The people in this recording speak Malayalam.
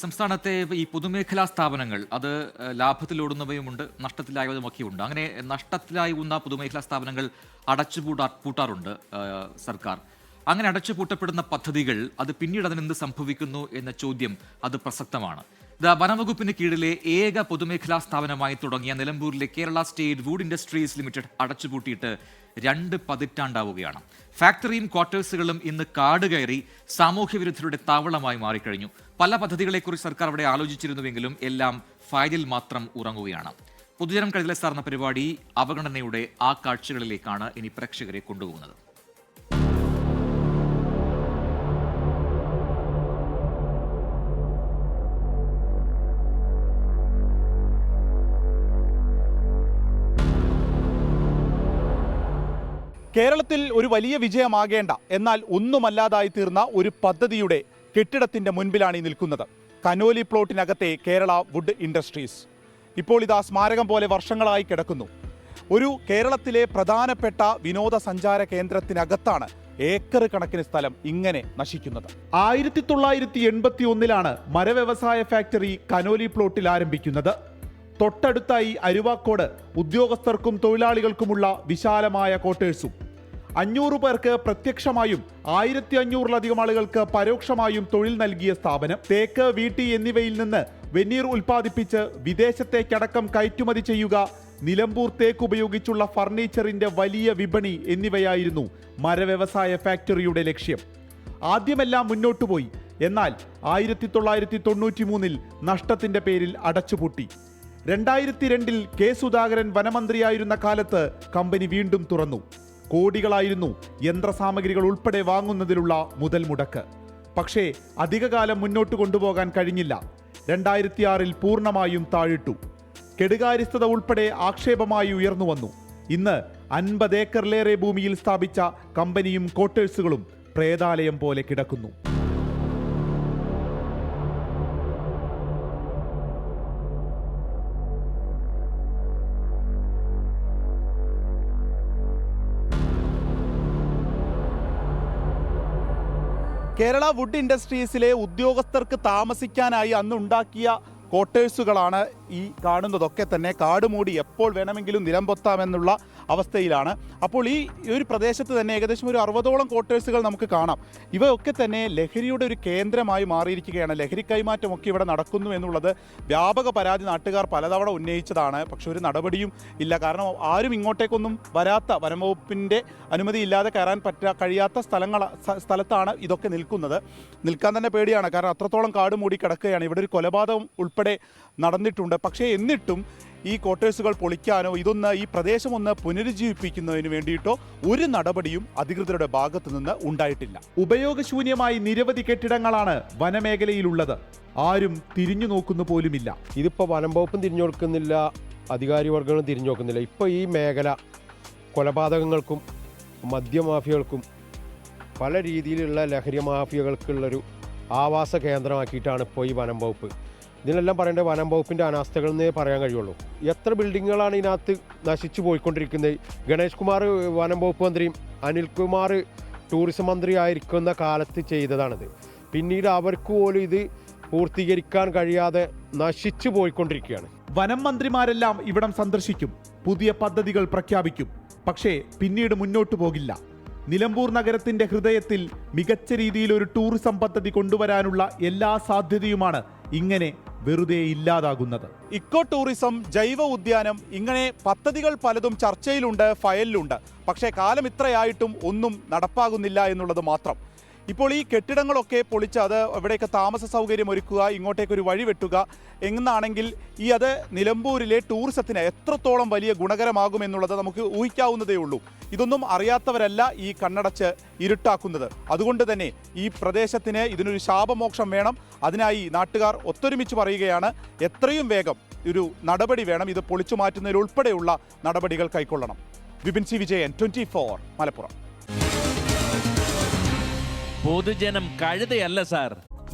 സംസ്ഥാനത്തെ ഈ പൊതുമേഖലാ സ്ഥാപനങ്ങൾ അത് ലാഭത്തിലോടുന്നവയുമുണ്ട് നഷ്ടത്തിലായതുമൊക്കെയുണ്ട് അങ്ങനെ നഷ്ടത്തിലായുന്ന പൊതുമേഖലാ സ്ഥാപനങ്ങൾ അടച്ചുപൂട്ടാ പൂട്ടാറുണ്ട് സർക്കാർ. അങ്ങനെ അടച്ചുപൂട്ടപ്പെടുന്ന പദ്ധതികൾ അത് പിന്നീട് അതിനെന്ത് സംഭവിക്കുന്നു എന്ന ചോദ്യം അത് പ്രസക്തമാണ്. വനവകുപ്പിന് കീഴിലെ ഏക പൊതുമേഖലാ സ്ഥാപനമായി തുടങ്ങിയ നിലമ്പൂരിലെ Kerala state wood industries limited അടച്ചുപൂട്ടിയിട്ട് രണ്ട് പതിറ്റാണ്ടാവുകയാണ്. ഫാക്ടറിയും ക്വാർട്ടേഴ്സുകളും ഇന്ന് കാട് കയറി സാമൂഹ്യവിരുദ്ധരുടെ താവളമായി മാറിക്കഴിഞ്ഞു. പല പദ്ധതികളെക്കുറിച്ച് സർക്കാർ അവിടെ ആലോചിച്ചിരുന്നുവെങ്കിലും എല്ലാം ഫയലിൽ മാത്രം ഉറങ്ങുകയാണ്. പൊതുജനം കഴിഞ്ഞ സാർന്ന പരിപാടി അവഗണനയുടെ ആ കാഴ്ചകളിലേക്കാണ് ഇനി പ്രേക്ഷകരെ കൊണ്ടുപോകുന്നത്. കേരളത്തിൽ ഒരു വലിയ വിജയമാകേണ്ട എന്നാൽ ഒന്നുമല്ലാതായി തീർന്ന ഒരു പദ്ധതിയുടെ കെട്ടിടത്തിന്റെ മുൻപിലാണ് ഈ നിൽക്കുന്നത്. കനോലി പ്ലോട്ടിനകത്തെ കേരള വുഡ് ഇൻഡസ്ട്രീസ്. ഇപ്പോൾ ഇതാ സ്മാരകം പോലെ വർഷങ്ങളായി കിടക്കുന്നു. ഒരു കേരളത്തിലെ പ്രധാനപ്പെട്ട വിനോദസഞ്ചാര കേന്ദ്രത്തിനകത്താണ് ഏക്കർ കണക്കിന് സ്ഥലം ഇങ്ങനെ നശിക്കുന്നത്. ആയിരത്തി തൊള്ളായിരത്തി എൺപത്തി ഒന്നിലാണ് മരവ്യവസായ ഫാക്ടറി കനോലി പ്ലോട്ടിൽ ആരംഭിക്കുന്നത്. തൊട്ടടുത്തായി അരുവാക്കോട് ഉദ്യോഗസ്ഥർക്കും തൊഴിലാളികൾക്കുമുള്ള വിശാലമായ ക്വാർട്ടേഴ്സും. അഞ്ഞൂറ് പേർക്ക് പ്രത്യക്ഷമായും ആയിരത്തി അഞ്ഞൂറിലധികം ആളുകൾക്ക് പരോക്ഷമായും തൊഴിൽ നൽകിയ സ്ഥാപനം. തേക്ക് വീട്ടി എന്നിവയിൽ നിന്ന് വെന്നീർ ഉൽപ്പാദിപ്പിച്ച് വിദേശത്തേക്കടക്കം കയറ്റുമതി ചെയ്യുക നിലമ്പൂർ തേക്ക് ഉപയോഗിച്ചുള്ള ഫർണിച്ചറിന്റെ വലിയ വിപണി എന്നിവയായിരുന്നു മരവ്യവസായ ഫാക്ടറിയുടെ ലക്ഷ്യം. ആദ്യമെല്ലാം മുന്നോട്ടു പോയി. എന്നാൽ ആയിരത്തി തൊള്ളായിരത്തി തൊണ്ണൂറ്റി മൂന്നിൽ നഷ്ടത്തിന്റെ പേരിൽ അടച്ചുപൂട്ടി. രണ്ടായിരത്തി രണ്ടിൽ കെ സുധാകരൻ വനമന്ത്രിയായിരുന്ന കാലത്ത് കമ്പനി വീണ്ടും തുറന്നു. കോടികളായിരുന്നു യന്ത്രസാമഗ്രികൾ ഉൾപ്പെടെ വാങ്ങുന്നതിലുള്ള മുതൽ മുടക്ക്. പക്ഷേ അധികകാലം മുന്നോട്ട് കൊണ്ടുപോകാൻ കഴിഞ്ഞില്ല. രണ്ടായിരത്തി ആറിൽ പൂർണമായും താഴിട്ടു. കെടുകാര്യസ്ഥത ഉൾപ്പെടെ ആക്ഷേപമായി ഉയർന്നു വന്നു. ഇന്ന് അൻപത് ഏക്കറിലേറെ ഭൂമിയിൽ സ്ഥാപിച്ച കമ്പനിയും ക്വാർട്ടേഴ്സുകളും പ്രേതാലയം പോലെ കിടക്കുന്നു. കേരള വുഡ് ഇൻഡസ്ട്രീസിലെ ഉദ്യോഗസ്ഥർക്ക് താമസിക്കാനായി അന്ന് ഉണ്ടാക്കിയ ക്വാർട്ടേഴ്സുകളാണ് ഈ കാണുന്നതൊക്കെ തന്നെ. കാട് മൂടി എപ്പോൾ വേണമെങ്കിലും നിലംപൊത്താമെന്നുള്ള അവസ്ഥയിലാണ്. അപ്പോൾ ഈ ഒരു പ്രദേശത്ത് തന്നെ ഏകദേശം ഒരു അറുപതോളം ക്വാർട്ടേഴ്സുകൾ നമുക്ക് കാണാം. ഇവയൊക്കെ തന്നെ ലഹരിയുടെ ഒരു കേന്ദ്രമായി മാറിയിരിക്കുകയാണ്. ലഹരി കൈമാറ്റമൊക്കെ ഇവിടെ നടക്കുന്നു എന്നുള്ളത് വ്യാപക പരാതി നാട്ടുകാർ പലതവണ ഉന്നയിച്ചതാണ്. പക്ഷെ ഒരു നടപടിയും ഇല്ല. കാരണം ആരും ഇങ്ങോട്ടേക്കൊന്നും വരാത്ത വനംവകുപ്പിന്റെ അനുമതി ഇല്ലാതെ കയറാൻ പറ്റാ കഴിയാത്ത സ്ഥലങ്ങൾ സ്ഥലത്താണ് ഇതൊക്കെ നിൽക്കുന്നത്. നിൽക്കാൻ തന്നെ പേടിയാണ്. കാരണം അത്രത്തോളം കാട് മൂടി കിടക്കുകയാണ്. ഇവിടെ ഒരു കൊലപാതകം ഉൾപ്പെടെ നടന്നിട്ടുണ്ട്. പക്ഷേ എന്നിട്ടും ഈ ക്വാർട്ടേഴ്സുകൾ പൊളിക്കാനോ ഇതൊന്ന് ഈ പ്രദേശം ഒന്ന് പുനരുജ്ജീവിപ്പിക്കുന്നതിന് വേണ്ടിയിട്ടോ ഒരു നടപടിയും അധികൃതരുടെ ഭാഗത്തു നിന്ന് ഉണ്ടായിട്ടില്ല. ഉപയോഗശൂന്യമായി നിരവധി കെട്ടിടങ്ങളാണ് വനമേഖലയിലുള്ളത്. ആരും തിരിഞ്ഞു നോക്കുന്നു പോലുമില്ല. ഇതിപ്പോൾ വനം വകുപ്പും തിരിഞ്ഞു കൊടുക്കുന്നില്ല അധികാരി വർഗങ്ങളും തിരിഞ്ഞു നോക്കുന്നില്ല. ഇപ്പോൾ ഈ മേഖല കൊലപാതകങ്ങൾക്കും മദ്യമാഫിയകൾക്കും പല രീതിയിലുള്ള ലഹരി മാഫിയകൾക്കുള്ളൊരു ആവാസ കേന്ദ്രമാക്കിയിട്ടാണ് ഇപ്പോൾ ഈ വനം വകുപ്പ് ഇതിനെല്ലാം പറയേണ്ടത് വനം വകുപ്പിന്റെ അനാസ്ഥകൾ എന്നേ പറയാൻ കഴിയുള്ളൂ. എത്ര ബിൽഡിങ്ങുകളാണ് ഇതിനകത്ത് നശിച്ചു പോയിക്കൊണ്ടിരിക്കുന്നത്? ഗണേഷ് കുമാർ വനം വകുപ്പ് മന്ത്രിയും അനിൽകുമാർ ടൂറിസം മന്ത്രി ആയിരിക്കുന്ന കാലത്ത് ചെയ്തതാണിത്. പിന്നീട് അവർക്ക് പോലും ഇത് പൂർത്തീകരിക്കാൻ കഴിയാതെ നശിച്ചു പോയിക്കൊണ്ടിരിക്കുകയാണ്. വനം മന്ത്രിമാരെല്ലാം ഇവിടം സന്ദർശിക്കും പുതിയ പദ്ധതികൾ പ്രഖ്യാപിക്കും. പക്ഷേ പിന്നീട് മുന്നോട്ടു പോകില്ല. നിലമ്പൂർ നഗരത്തിന്റെ ഹൃദയത്തിൽ മികച്ച രീതിയിൽ ഒരു ടൂറിസം പദ്ധതി കൊണ്ടുവരാനുള്ള എല്ലാ സാധ്യതയുമാണ് ഇങ്ങനെ വെറുതെ ഇല്ലാതാകുന്നത്. ഇക്കോ ടൂറിസം ജൈവ ഉദ്യാനം ഇങ്ങനെ പദ്ധതികൾ പലതും ചർച്ചയിലുണ്ട് ഫയലിലുണ്ട്. പക്ഷേ കാലം ഇത്രയായിട്ടും ഒന്നും നടപ്പാകുന്നില്ല എന്നുള്ളത് മാത്രം. ഇപ്പോൾ ഈ കെട്ടിടങ്ങളൊക്കെ പൊളിച്ച് അത് അവിടെയൊക്കെ താമസ സൗകര്യം ഒരുക്കുക ഇങ്ങോട്ടേക്ക് ഒരു വഴി വെട്ടുക എന്നാണെങ്കിൽ ഈ അത് നിലമ്പൂരിലെ ടൂറിസത്തിന് എത്രത്തോളം വലിയ ഗുണകരമാകുമെന്നുള്ളത് നമുക്ക് ഊഹിക്കാവുന്നതേ ഉള്ളൂ. ഇതൊന്നും അറിയാത്തവരല്ല ഈ കണ്ണടച്ച് ഇരുട്ടാക്കുന്നത്. അതുകൊണ്ട് തന്നെ ഈ പ്രദേശത്തിന് ഇതിനൊരു ശാപമോക്ഷം വേണം. അതിനായി നാട്ടുകാർ ഒത്തൊരുമിച്ച് പറയുകയാണ് എത്രയും വേഗം ഒരു നടപടി വേണം. ഇത് പൊളിച്ചു മാറ്റുന്നതിലുൾപ്പെടെയുള്ള നടപടികൾ കൈക്കൊള്ളണം. Vipin C Vijayan twenty Malappuram. പൊതുജനം കഴുതയല്ല സാർ.